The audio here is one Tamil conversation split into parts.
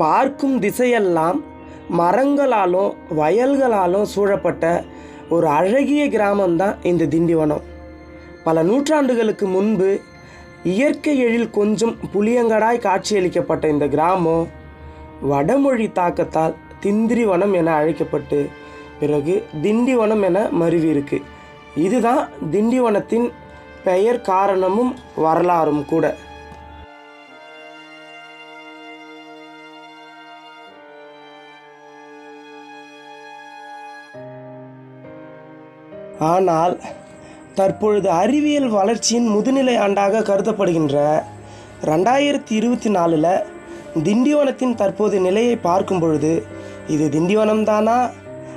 பார்க்கும் திசையெல்லாம் மரங்களாலும் வயல்களாலும் சூழப்பட்ட ஒரு அழகிய கிராமம்தான் இந்த திண்டிவனம். பல நூற்றாண்டுகளுக்கு முன்பு இயற்கை எழில் கொஞ்சம் புளியங்கடாய் காட்சியளிக்கப்பட்ட இந்த கிராமம் வடமொழி தாக்கத்தால் திந்திரிவனம் என அழைக்கப்பட்டு பிறகு திண்டிவனம் என மருவியிருக்கு. இதுதான் திண்டிவனத்தின் பெயர் காரணமும் வரலாறும் கூட. ஆனால் தற்பொழுது அறிவியல் வளர்ச்சியின் முதுநிலை ஆண்டாக கருதப்படுகின்ற ரெண்டாயிரத்தி இருபத்தி நாலில் திண்டிவனத்தின் தற்போது நிலையை பார்க்கும் பொழுது இது திண்டிவனம் தானா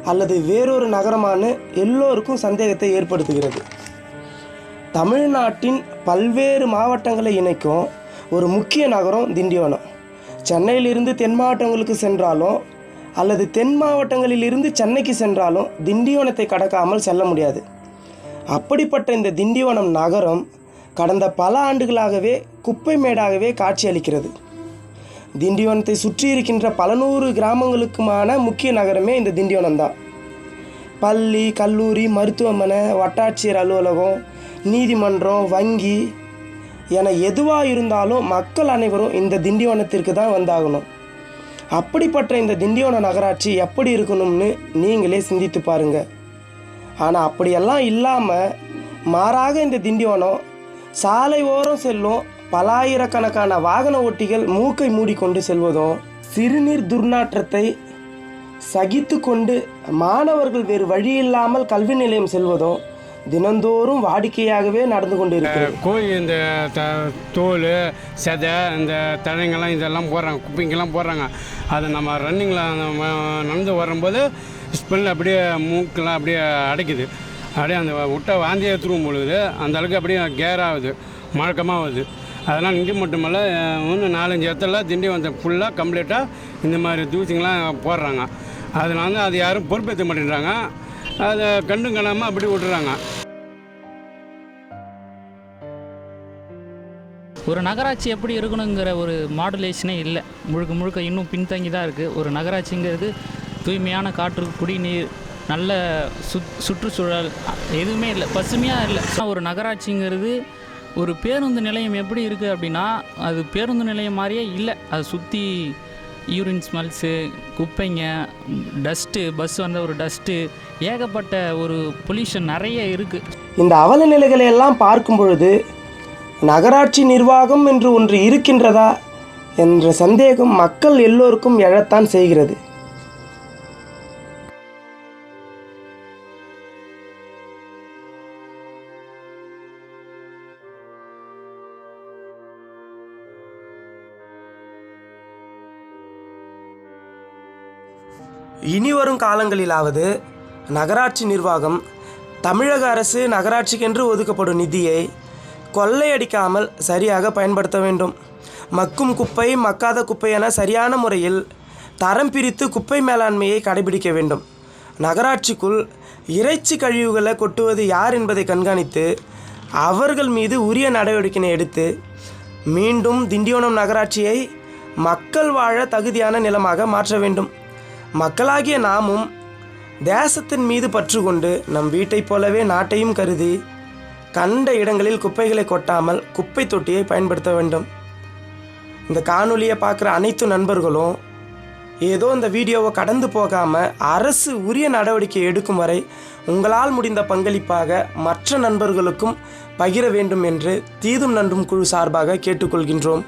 அல்லது வேறொரு நகரமானு எல்லோருக்கும் சந்தேகத்தை ஏற்படுத்துகிறது. தமிழ்நாட்டின் பல்வேறு மாவட்டங்களை இணைக்கும் ஒரு முக்கிய நகரம் திண்டிவனம். சென்னையிலிருந்து தென் மாவட்டங்களுக்கு சென்றாலும் அல்லது தென் மாவட்டங்களில் இருந்து சென்னைக்கு சென்றாலும் திண்டிவனத்தை கடக்காமல் செல்ல முடியாது. அப்படிப்பட்ட இந்த திண்டிவனம் நகரம் கடந்த பல ஆண்டுகளாகவே குப்பை மேடாகவே காட்சியளிக்கிறது. திண்டிவனத்தை சுற்றி இருக்கின்ற பல நூறு கிராமங்களுக்குமான முக்கிய நகரமே இந்த திண்டிவனம் தான் பள்ளி கல்லூரி மருத்துவமனை வட்டாட்சியர் அலுவலகம் நீதிமன்றம் வங்கி என எதுவாக இருந்தாலும் மக்கள் அனைவரும் இந்த திண்டிவனத்திற்கு தான் வந்தாகணும். அப்படிப்பட்ட இந்த திண்டியோன நகராட்சி எப்படி இருக்கணும்னு நீங்களே சிந்தித்து பாருங்க. ஆனால் அப்படியெல்லாம் இல்லாமல் மாறாக இந்த திண்டிவனம் சாலை ஓரம் செல்லும் பலாயிரக்கணக்கான வாகன ஓட்டிகள் மூக்கை மூடிக்கொண்டு செல்வதும் சிறுநீர் துர்நாற்றத்தை சகித்து கொண்டு மாணவர்கள் வேறு வழி இல்லாமல் கல்வி நிலையம் செல்வதும் தினந்தோறும் வாடிக்கையாகவே நடந்து கொண்டு இருக்கிறது கோழி இந்த த தோல் செதை இந்த தழைங்கள்லாம் இதெல்லாம் போடுறாங்க குப்பைங்கெல்லாம் போடுறாங்க. அதை நம்ம ரன்னிங்கில் நடந்து வரும்போது ஸ்பெல் அப்படியே மூக்கெல்லாம் அப்படியே அடைக்குது. அப்படியே அந்த விட்ட வாந்தி எடுத்துருவும் பொழுது அந்த அளவுக்கு அப்படியே கேர் ஆகுது மழக்கமாக ஆகுது அதெல்லாம் இங்கே மட்டுமல்ல ஒன்று நாலஞ்சு இடத்துல திண்டி வந்த ஃபுல்லாக கம்ப்ளீட்டாக இந்த மாதிரி தூசிங்கெலாம் போடுறாங்க. அதனால வந்து அது யாரும் பொறுப்பேற்ற மாட்டேன்றாங்க. அதை கண்டும் காணாமல் அப்படி விட்டுறாங்க. ஒரு நகராட்சி எப்படி இருக்கணுங்கிற ஒரு மாடுலேஷனே இல்லை. முழுக்க முழுக்க இன்னும் பின்தங்கி தான் இருக்குது ஒரு நகராட்சிங்கிறது தூய்மையான காற்று குடிநீர் நல்ல சுத் சுற்றுச்சூழல் எதுவுமே இல்லை. பசுமையாக இல்லை. ஒரு நகராட்சிங்கிறது ஒரு பேருந்து நிலையம் எப்படி இருக்குது அப்படின்னா அது பேருந்து நிலையம் மாதிரியே இல்லை. அதை சுற்றி யூரின் ஸ்மெல்ஸு குப்பைங்க டஸ்ட்டு பஸ் வந்த ஒரு டஸ்ட்டு ஏகப்பட்ட ஒரு பொல்யூஷன் நிறைய இருக்குது இந்த அவல நிலைகளை எல்லாம் பார்க்கும் பொழுது நகராட்சி நிர்வாகம் என்று ஒன்று இருக்கின்றதா என்ற சந்தேகம் மக்கள் எல்லோருக்கும் எழத்தான் செய்கிறது. இனி வரும் காலங்களிலாவது நகராட்சி நிர்வாகம் தமிழக அரசு நகராட்சிக்கென்று ஒதுக்கப்படும் நிதியை கொள்ளையடிக்காமல் சரியாக பயன்படுத்த வேண்டும். மக்கும் குப்பை மக்காத குப்பை என சரியான முறையில் தரம் பிரித்து குப்பை மேலாண்மையை கடைபிடிக்க வேண்டும். நகராட்சிக்குள் இறைச்சி கழிவுகளை கொட்டுவது யார் என்பதை கண்காணித்து அவர்கள் மீது உரிய நடவடிக்கையை எடுத்து மீண்டும் திண்டிவனம் நகராட்சியை மக்கள் வாழ தகுதியான நிலமாக மாற்ற வேண்டும். மக்களாகிய நாமும் தேசத்தின் மீது பற்று கொண்டு நம் வீட்டைப் போலவே நாட்டையும் கருதி கண்ட இடங்களில் குப்பைகளை கொட்டாமல் குப்பை தொட்டியை பயன்படுத்த வேண்டும். இந்த காணொலியை பார்க்குற அனைத்து நண்பர்களும் ஏதோ இந்த வீடியோவை கடந்து போகாமல் அரசு உரிய நடவடிக்கை எடுக்கும் வரை உங்களால் முடிந்த பங்களிப்பாக மற்ற நண்பர்களுக்கும் பகிர வேண்டும் என்று தீதும் நன்றும் குழு சார்பாக கேட்டுக்கொள்கின்றோம்.